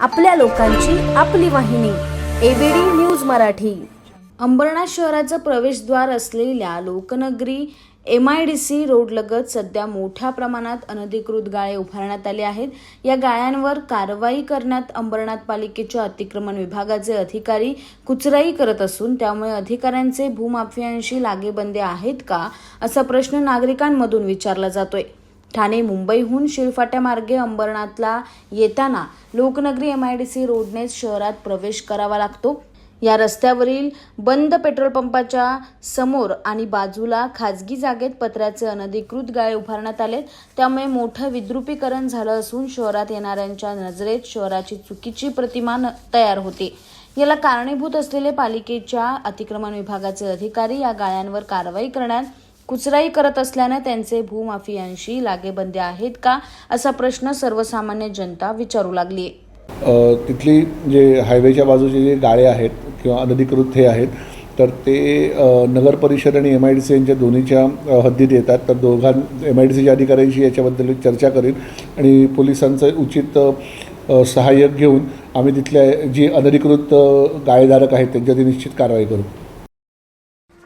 आपल्या लोकांची आपली वाहिनी एबीडी न्यूज मराठी. अंबरनाथ शहराचं प्रवेशद्वार असलेल्या Loknagari M I D C रोडलगत सध्या मोठ्या प्रमाणात अनधिकृत गाळे उभारण्यात आले आहेत. या गाळ्यांवर कारवाई करण्यात अंबरनाथ पालिकेच्या अतिक्रमण विभागाचे अधिकारी कुचराई करत असून त्यामुळे अधिकाऱ्यांचे भूमाफियांशी लागेबंदे आहेत का असा प्रश्न नागरिकांमधून विचारला जातोय. ठाणे मुंबईहून शिळफाट्यामार्गे अंबरनाथला येताना Loknagari M I D C रोडनेच शहरात प्रवेश करावा लागतो. या रस्त्यावरील बंद पेट्रोल पंपाच्या समोर आणि बाजूला खाजगी जागेत पत्र्याचे अनधिकृत गाळे उभारण्यात आले त्यामुळे मोठं विद्रुपीकरण झालं असून शहरात येणाऱ्यांच्या नजरेत शहराची चुकीची प्रतिमा न- तयार होते. याला कारणीभूत असलेले पालिकेच्या अतिक्रमण विभागाचे अधिकारी या गाळ्यांवर कारवाई करण्यात कुचराई करत असल्यानं त्यांचे भूमाफियांशी लागेबंदे आहेत का असा प्रश्न सर्वसामान्य जनता विचारू लागली. तिथली जे हायवेच्या बाजूचे जे गाळे आहेत किंवा अनधिकृत हे आहेत तर ते नगर परिषद आणि एम आय डी सी यांच्या दोन्हीच्या हद्दीत येतात. तर दोघां एम आय डी सीच्या अधिकाऱ्यांशी याच्याबद्दल चर्चा करीन आणि पोलिसांचं उचित सहाय्यक घेऊन आम्ही तिथल्या जी अनधिकृत गाळेधारक आहेत त्यांच्यावरती निश्चित कारवाई करू.